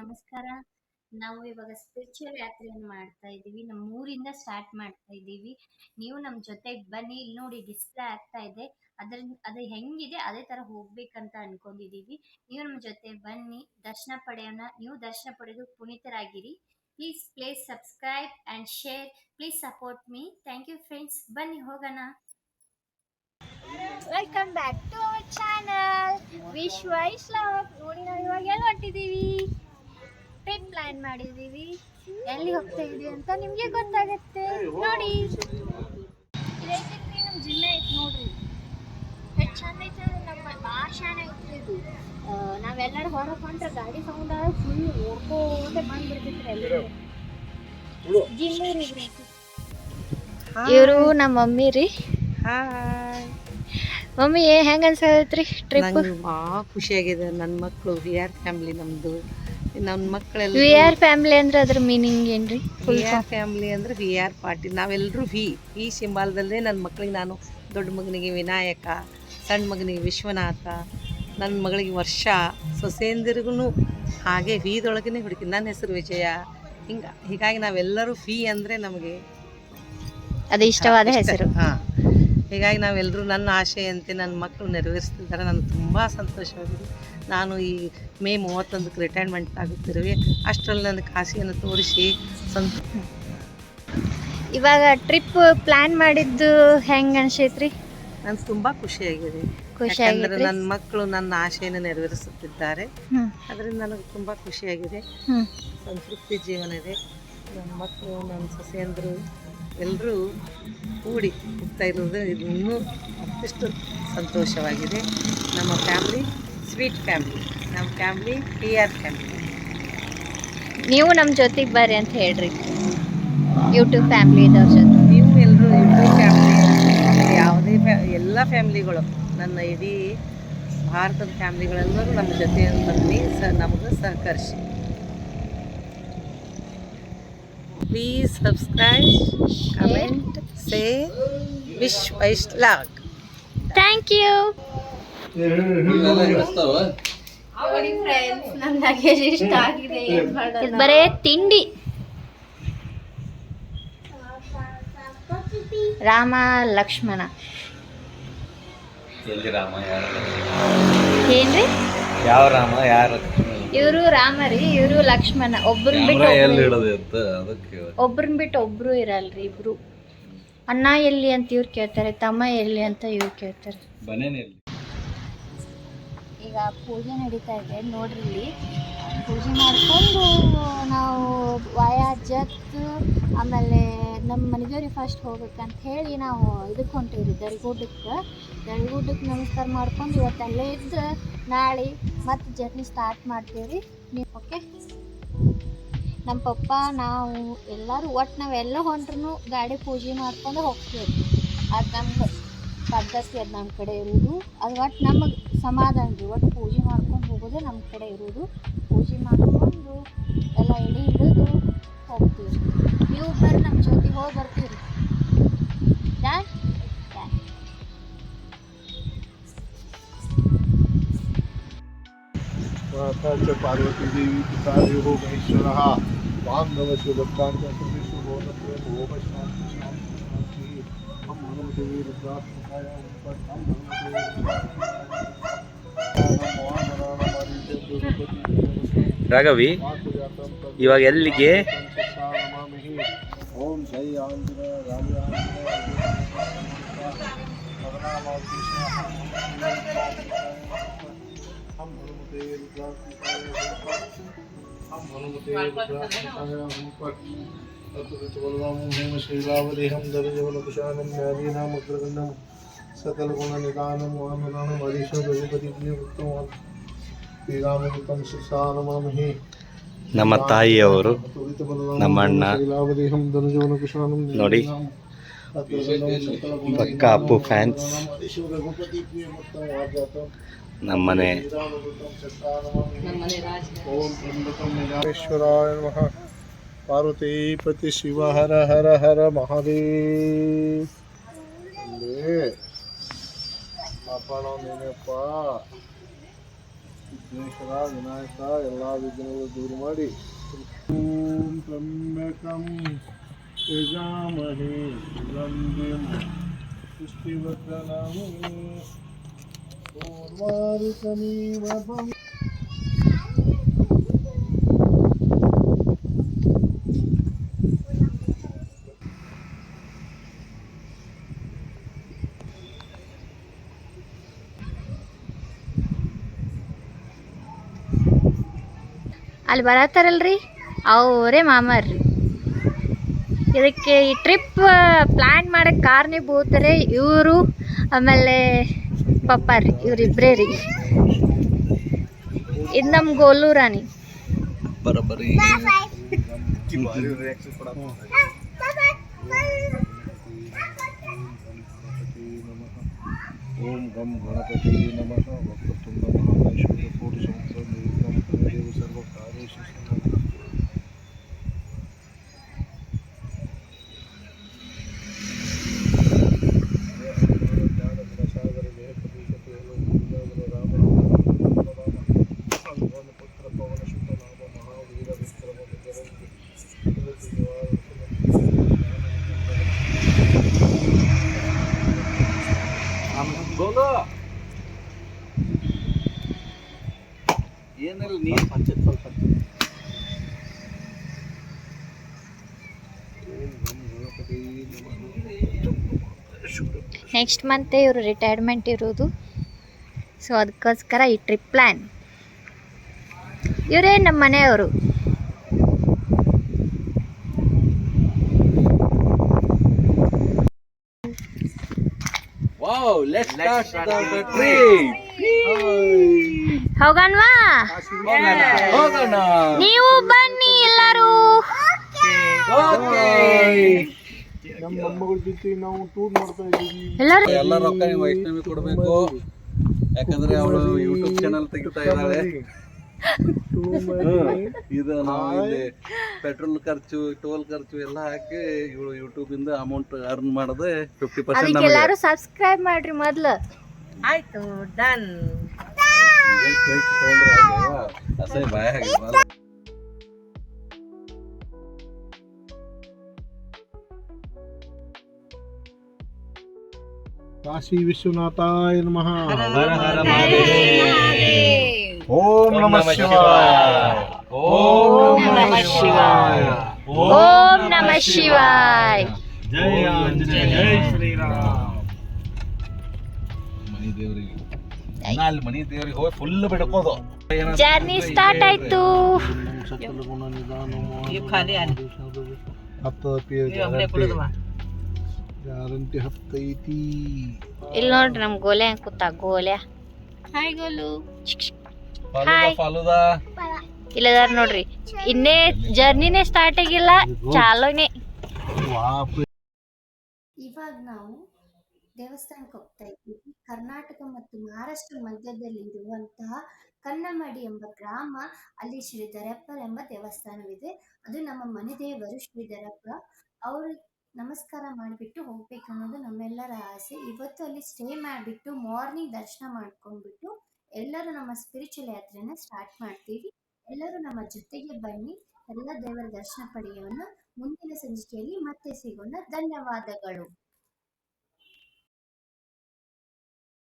ನಮಸ್ಕಾರ. ನಾವು ಇವಾಗ ಸ್ಪಿರಿಚುವಲ್ ಯಾತ್ರೆಯನ್ನು ಮಾಡ್ತಾ ಇದ್ದೀವಿ. ನಮ್ಮ ಊರಿಂದ ಸ್ಟಾರ್ಟ್ ಮಾಡ್ತಾ ಇದ್ದೀವಿ. ನೀವು ನಮ್ಮ ಜೊತೆ ಬನ್ನಿ. ಇಲ್ಲಿ ನೋಡಿ ಡಿಸ್ಪ್ಲೇ ಆಗ್ತಾ ಇದೆ. ಅದ್ರ, ಅದು ಹೆಂಗಿದೆ? ಅದೇ ತರ ಹೋಗ್ಬೇಕಂತ ಅನ್ಕೊಂಡಿದೀವಿ ನೀವು ನಮ್ಮ ಜೊತೆ ಬನ್ನಿ. ದರ್ಶನ ಪಡೆಯೋಣ. ನೀವು ದರ್ಶನ ಪಡೆದು ಪುನೀತರಾಗಿರಿ. Please please subscribe and share please support me thank you friends ಬನ್ನಿ, ಹೋಗೋಣ. Welcome back to our channel Vishwa Islam ನೋಡಿ ನಾವು ಇವಾಗ ಎಲ್ಲಿ ಹೊಟ್ಟಿದ್ದೀವಿ ಟ್ರಿಪ್ ಪ್ಲಾನ್ ಮಾಡಿದ್ದೀವಿ. ಎಲ್ಲಿ ಹೋಗ್ತಾ ಇದೀವಿ ಅಂತ ನಿಮಗೆ ಗೊತ್ತಾಗುತ್ತೆ. ನೋಡಿ. ಇದೈತಿ ನಮ್ಮ ಜಿಲ್ಲೆ ಐತೆ ನೋಡ್ರಿ. ಎಷ್ಟು ಚಂದ ಐತೆ ನಮ್ಮ ಭಾಳ ಶಾನೆ ಐತ್ರಿ ಇದು ನಾವೆಲ್ಲರೂ ಹೊರಗೆ ಹೊಂಟ್ರೆ ಗಾಡಿ ಸೌಂಡ್ ಫುಲ್ ಓಡ್ಕೋತೆ ಬಂದ್ಬಿಡ್ತೈತ್ರಿ ಎಲ್ಲರೂ ಜಿಮ್ಮೂರಿಗೆ ಇವರು ನಮ್ಮ ಮಮ್ಮಿ ರೀ. ಹಾಯ್. ಮಮ್ಮಿ ಹೆಂಗ ಅನ್ಸತ್ರಿ ಟ್ರಿಪ್ ಭಾಳ ಖುಷಿಯಾಗಿದೆ. ನನ್ನ ಮಕ್ಕಳು ವಿ ಫ್ಯಾಮಿಲಿ ಫ್ಯಾಮ್ಲಿ ನಮ್ಮದು ನನ್ನ ಮಕ್ಕಳೆಲ್ಲ ವಿ ಆರ್ ಫ್ಯಾಮಿಲಿ ಅಂದ್ರೆ ಅದ್ರ ಮೀನಿಂಗ್ ಏನ್ರಿ? ವಿ ಆರ್ ಫ್ಯಾಮ್ಲಿ ಅಂದ್ರೆ ವಿ ಆರ್ ಪಾರ್ಟಿ. ನಾವೆಲ್ಲರೂ ವಿ ಈ ಸಿಂಬಾಲದಲ್ಲೇ ನನ್ನ ಮಕ್ಕಳಿಗೆ ನಾನು ದೊಡ್ಡ ಮಗನಿಗೆ ವಿನಾಯಕ ಸಣ್ಣ ಮಗನಿಗೆ ವಿಶ್ವನಾಥ ನನ್ನ ಮಗಳಿಗೆ ವರ್ಷ ಸೊಸೆಯಂದಿರಿಗೂ ಹಾಗೆ ವಿದೊಳಗೇ ಹುಡುಕಿ ನನ್ನ ಹೆಸರು ವಿಜಯ. ಹಿಂಗ ಹೀಗಾಗಿ ನಾವೆಲ್ಲರೂ ಫೀ ಅಂದರೆ ನಮಗೆ ಅದು ಇಷ್ಟವಾದ ಹೆಸರು. ಹಾಂ. ಹೀಗಾಗಿ ನಾವೆಲ್ಲರೂ ನನ್ನ ಆಶೆಯಂತೆ ನನ್ನ ಮಕ್ಕಳು ನೆರವೇರಿಸ್ತಿದ್ದಾರೆ. ನನಗೆ ತುಂಬ ಸಂತೋಷವಾಗಿದೆ. ನಾನು ಈ ಮೇ ಮೂವತ್ತೊಂದಕ್ಕೆ ರಿಟೈರ್ಮೆಂಟ್ ಆಗುತ್ತಿರುವೆ ಅಷ್ಟರಲ್ಲಿ ನನ್ನ ಕಾಸಿಯನ್ನು ತೋರಿಸಿ ಸಂತ. ಇವಾಗ ಟ್ರಿಪ್ ಪ್ಲಾನ್ ಮಾಡಿದ್ದು ಹೆಂಗ್ ಅನ್ಸೈತ್ರಿ? ನಾನು ತುಂಬ ಖುಷಿಯಾಗಿದೆ. ಖುಷಿ ಯಾಕಂದ್ರೆ ನನ್ನ ಮಕ್ಕಳು ನನ್ನ ಆಶೆಯನ್ನು ನೆರವೇರಿಸುತ್ತಿದ್ದಾರೆ. ಅದರಿಂದ ನನಗೆ ತುಂಬ ಖುಷಿಯಾಗಿದೆ. ಆಗಿದೆ ಸಂತೃಪ್ತಿ ಜೀವನ ಇದೆ. ನನ್ನ ಮಕ್ಕಳು ನನ್ನ ಸೊಸೆಯಂದರು ಎಲ್ಲರೂ ಕೂಡಿ ಹೋಗ್ತಾ ಇರೋದು ಇದು ಇನ್ನೂ ಅಷ್ಟು ಸಂತೋಷವಾಗಿದೆ. ನಮ್ಮ ಫ್ಯಾಮ್ಲಿ ಸ್ವೀಟ್ ಫ್ಯಾಮ್ಲಿ. ನಮ್ಮ ಫ್ಯಾಮ್ಲಿ ಪಿ ಆರ್ ಫ್ಯಾಮ್ಲಿ. ನೀವು ನಮ್ಮ ಜೊತೆಗೆ ಬರ್ರಿ ಅಂತ ಹೇಳ್ರಿ. ಯೂಟ್ಯೂಬ್ ಫ್ಯಾಮಿಲಿ ಜೊತೆ. ನೀವು ಎಲ್ಲರೂ ಯೂಟ್ಯೂಬ್ ಫ್ಯಾಮ್ಲಿ ಯಾವುದೇ ಫ್ಯಾ ಎಲ್ಲ ಫ್ಯಾಮ್ಲಿಗಳು ನನ್ನ ಇಡೀ ಭಾರತದ ಫ್ಯಾಮ್ಲಿಗಳೆಲ್ಲರೂ ನಮ್ಮ ಜೊತೆ ಬನ್ನಿ ಸ ನಮಗೆ ಸಹಕರಿಸಿ. Please subscribe comment say wish ವೈಶ್ಲಾಗ್ thank you ಬರೇ ತಿಂಡಿ. ರಾಮ ಲಕ್ಷ್ಮಣ. ಎಲ್ಲಿ ರಾಮ ಯಾರ ಏನ್ರಿ? ಯಾವ ರಾಮ ಯಾರ ಇವರು ರಾಮ ರೀ ಇವರು ಲಕ್ಷ್ಮಣ. ಒಬ್ರನ್ ಬಿಟ್ಟು ಕ್ಯಾಮ್ರಾ ಇಡೋದು ಅಂತ ಅದಕ್ಕೆ ಒಬ್ರನ್ ಬಿಟ್ಟು ಒಬ್ರು ಇರಲ್ರಿ ಇಬ್ರು. ಅಣ್ಣ ಎಲ್ಲಿ ಅಂತ ಇವ್ರು ಕೇಳ್ತಾರೆ ತಮ್ಮ ಎಲ್ಲಿ ಅಂತ ಇವ್ರು ಕೇಳ್ತಾರೆ. ಬನೇನೆ ಎಲ್ಲಿ? ಈಗ ಪೂಜೆ ನಡೀತಾ ಇದೆ, ನೋಡ್ರಿ. ಇಲ್ಲಿ ಪೂಜೆ ಮಾಡಿಕೊಂಡು ನಾವು ವಾಯ ಜತ್, ಆಮೇಲೆ ನಮ್ಮ ಮನೆದೇವ್ರಿಗೆ ಫಸ್ಟ್ ಹೋಗ್ಬೇಕಂತ ಹೇಳಿ ನಾವು ಇದಕ್ಕೆ ಹೊಂಟೀವಿ ದರಿಗುಡ್ಡಕ್ಕೆ ದರಿಗುಡ್ಡಕ್ಕೆ ನಮಸ್ಕಾರ ಮಾಡ್ಕೊಂಡು ಇವತ್ತು ಅಲ್ಲೇ ಇದ್ದು ನಾಳೆ ಮತ್ತೆ ಜರ್ನಿ ಸ್ಟಾರ್ಟ್ ಮಾಡ್ತೀವಿ ನೀವು ಓಕೆ ನಮ್ಮ ಪಪ್ಪ, ನಾವು ಎಲ್ಲರೂ ಒಟ್ಟು ನಾವೆಲ್ಲ ಹೊಂಟ್ರೂ ಗಾಡಿ ಪೂಜೆ ಮಾಡ್ಕೊಂಡು ಹೋಗ್ತೀವಿ ಅದು ನಮ್ಗೆ ಪದ್ಧತಿ ಅದು ನಮ್ಮ ಕಡೆ ಇರೋದು ಅದು ಒಟ್ಟು ನಮಗೆ ಸಮಾಧಾನ ರೀ ಒಟ್ಟು ಪೂಜೆ ಮಾಡ್ಕೊಂಡು ಹೋಗೋದೇ ನಮ್ಮ ಕಡೆ ಇರೋದು ಪೂಜೆ ಮಾಡ್ಕೊಂಡು ಎಲ್ಲ ಎಡೆ ಹಿಡಿದು ಹೋಗ್ತೀವಿ ನೀವು ಬರ್ರಿ ನಮ್ಮ ಜೊತೆ ಹೋಗಿ ಬರ್ತೀವಿ ಡನ್ ಡನ್ माता च पार्वती देवी पिता यो महेश्वरः बान्धवस्य दत्तान् च सर्वेषु भोगत्वे भोग शान्ति शान्ति शान्ति हम हनुमते रुद्रात्मकाय हम ರಾಘವಿ ಇವಾಗ ಎಲ್ಲಿಗೆ ಓಂ ಜೈ ಆಂಜನೇಯ ರಾಮ हम ಅತೋ ವೇಚವನಮೋ ಮೇ ಶೈಲವಧೇಹಂ ಧನಜೋನಕುಶಾನಂ ನಾದಿನಾಮಕೃದನ್ನಂ ಸಕಲ ಗುಣ ನಿಧಾನಂ ಓಂ ನಾರಾಯಣ ವರಿಷೋ ದೇವಪತಿ ಪ್ರಿಯಮೋತ್ ಈ ನಮ್ಮ ತಾಯಿ ಅವರು ನಮ್ಮ ಅಣ್ಣ ನೋಡಿ। ಅತೋ ವೇಚವನಮೋ ಮೇ ಶೈಲವಧೇಹಂ ಧನಜೋನಕುಶಾನಂ ನಾದಿನಾಮಕೃದನ್ನಂ ನಮ್ಮನೆ। ಓಂ ಶ್ರೀ ನಮಃ ನಮಃ ಪಾರ್ವತೀಪತಿ ಶಿವ ಹರ ಹರ ಹರ ಮಹಾದೇವ್ ಅಲ್ಲೇ ಅಪ್ಪಣ ನೆನಪ್ಪ ವಿಘ್ನೇಶ್ವರ ವಿನಾಯಕ ಎಲ್ಲ ವಿಘ್ನಗಳು ದೂರ ಮಾಡಿ ಓಂ ತ್ರ್ಯಂಬಕಂ ಯಜಾಮಹೇ ಸುಗಂಧಿಂ ಪುಷ್ಟಿವರ್ಧನಮೇ ಓರ್ವಾರಿಕಮೀವ ಭವ ಅಲ್ಲಿ ಬರತ್ತಾರಲ್ರಿ? ಅವರೇ ಮಾಮರ್ರಿ. ಇದಕ್ಕೆ ಈ ಟ್ರಿಪ್ ಪ್ಲ್ಯಾನ್ ಮಾಡಕ್ಕೆ ಕಾರಣೀಭೂತರೇ ಇವರು ಆಮೇಲೆ ಪಪ್ಪ ರೀ ಇವರಿಬ್ಬರೇ ರೀ ಇದು ನಮ್ಮ ಗೋಲು ರಾಣಿ. ಓಂ ಗಂ ಗಣಪತಿ ನಮಃ. ವಕ್ರತುಂಡ ಮಹಾಕಾಶ್ವರ ಕೋಟಿ ನಿರ್ವಿಘ್ನಂ ದೇವ ಸರ್ವ ನೆಕ್ಸ್ಟ್ ಮಂತ್ ಇವರು ರಿಟೈರ್ಮೆಂಟ್ ಇರೋದು. ಸೊ ಅದಕ್ಕೋಸ್ಕರ ಈ ಟ್ರಿಪ್ ಪ್ಲ್ಯಾನ್ ಇವರೇ ನಮ್ಮ ಮನೆಯವರು. ಹೋಗಣ್ವಾ? ಹೋಗೋಣ. ನೀವು ಬನ್ನಿ ಎಲ್ಲರೂ. ಓಕೆ ನಮ್ಮ ಮೊಮ್ಮಗಳ ಜೊತೆ ನಾವು ಟೂರ್ ಮಾಡ್ತಾ ಇದ್ದೀವಿ. ಎಲ್ಲರೂ ಎಲ್ಲ ರೊಕ್ಕ ನೀವು ವೈಷ್ಣವಿ ಕೊಡಬೇಕು. ಯಾಕಂದ್ರೆ ಅವಳು ಯೂಟ್ಯೂಬ್ ಚಾನಲ್ ತೆಗಿತಾ ಇದ್ದಾಳೆ. ಇದು ನಾವು ಇಲ್ಲಿ ಪೆಟ್ರೋಲ್ ಖರ್ಚು ಟೋಲ್ ಖರ್ಚು ಎಲ್ಲ ಹಾಕಿ ಇವಳು ಯೂಟ್ಯೂಬ್ ಇಂದ ಅಮೌಂಟ್ ಅರ್ನ್ ಮಾಡದೆ ಫಿಫ್ಟಿ ಪರ್ಸೆಂಟ್ ಅದಕ್ಕೆ ಎಲ್ಲರೂ ಸಬ್ಸ್ಕ್ರೈಬ್ ಮಾಡ್ರಿ ಮೊದ್ಲು. ಆಯ್ತು ಡನ್ ಅಸಹ್ಯ ಭಯ ಆಗಿದೆ ಕಾಶಿ ವಿಶ್ವನಾಥಾಯ ನಮಃ. ಹರ ಹರ ಓಂ ನಮಃ ಶಿವಾಯ. ಓಂ ನಮಃ ಶಿವಾಯ. ಓಂ ನಮಃ ಶಿವಾಯ. ಜೈ ಆಂಜನೇಯ. ಜೈ ಶ್ರೀರಾಮ್. ಮನಿ ದೇವರಿಗೆ ಅಲ್ಲಿ ಮನಿ ದೇವ್ರಿಗೆ ಹೋಗಿ ಫುಲ್ ಬಿಡ್ಕೋದು. ಜರ್ನಿ ಸ್ಟಾರ್ಟ್ ಆಯ್ತು. ಖಾಲಿ. ಹತ್ತು ಗ್ಯಾರಂಟಿ ಹತ್ತೈತಿ ಇಲ್ಲಿ ನೋಡ್ರಿ ನಮ್ ಗೋಲೆ ಕೂತ? ಗೋಲೆ. ಹಾಯ್ ಗೋಲು. ಹಾಯ್. ಫಾಲುದ ಇಲ್ಲದಾರ ನೋಡ್ರಿ ಇನ್ನೇ ಜರ್ನಿನೇ ಸ್ಟಾರ್ಟ್ ಆಗಿಲ್ಲ ಚಾಲೋನೆ. ಇವಾಗ ನಾವು ದೇವಸ್ಥಾನಕ್ಕೆ ಹೋಗ್ತಾ ಇದ್ದೀವಿ. ಕರ್ನಾಟಕ ಮತ್ತು ಮಹಾರಾಷ್ಟ್ರ ಮಧ್ಯದಲ್ಲಿ ಇರುವಂತಹ ಕನ್ನಮಡಿ ಎಂಬ ಗ್ರಾಮ ಅಲ್ಲಿ ಶ್ರೀ ಎಂಬ ದೇವಸ್ಥಾನವಿದೆ. ಅದು ನಮ್ಮ ಮನೆ ದೇವರು ಶ್ರೀ ಅವರು ನಮಸ್ಕಾರ ಮಾಡಿಬಿಟ್ಟು ಹೋಗ್ಬೇಕು ಅನ್ನೋದು ನಮ್ಮೆಲ್ಲರ ಆಸೆ. ಇವತ್ತು ಅಲ್ಲಿ ಸ್ಟೇ ಮಾಡಿಬಿಟ್ಟು ಮಾರ್ನಿಂಗ್ ದರ್ಶನ ಮಾಡ್ಕೊಂಡ್ಬಿಟ್ಟು ಎಲ್ಲರೂ ನಮ್ಮ ಸ್ಪಿರಿಚುವಲ್ ಯಾತ್ರೆನ ಸ್ಟಾರ್ಟ್ ಮಾಡ್ತೀವಿ. ಎಲ್ಲರೂ ನಮ್ಮ ಜೊತೆಗೆ ಬನ್ನಿ. ಎಲ್ಲ ದೇವರ ದರ್ಶನ ಪಡೆಯೋಣ. ಮುಂದಿನ ಸಂಚಿಕೆಯಲ್ಲಿ ಮತ್ತೆ ಸಿಗೋಣ. ಧನ್ಯವಾದಗಳು.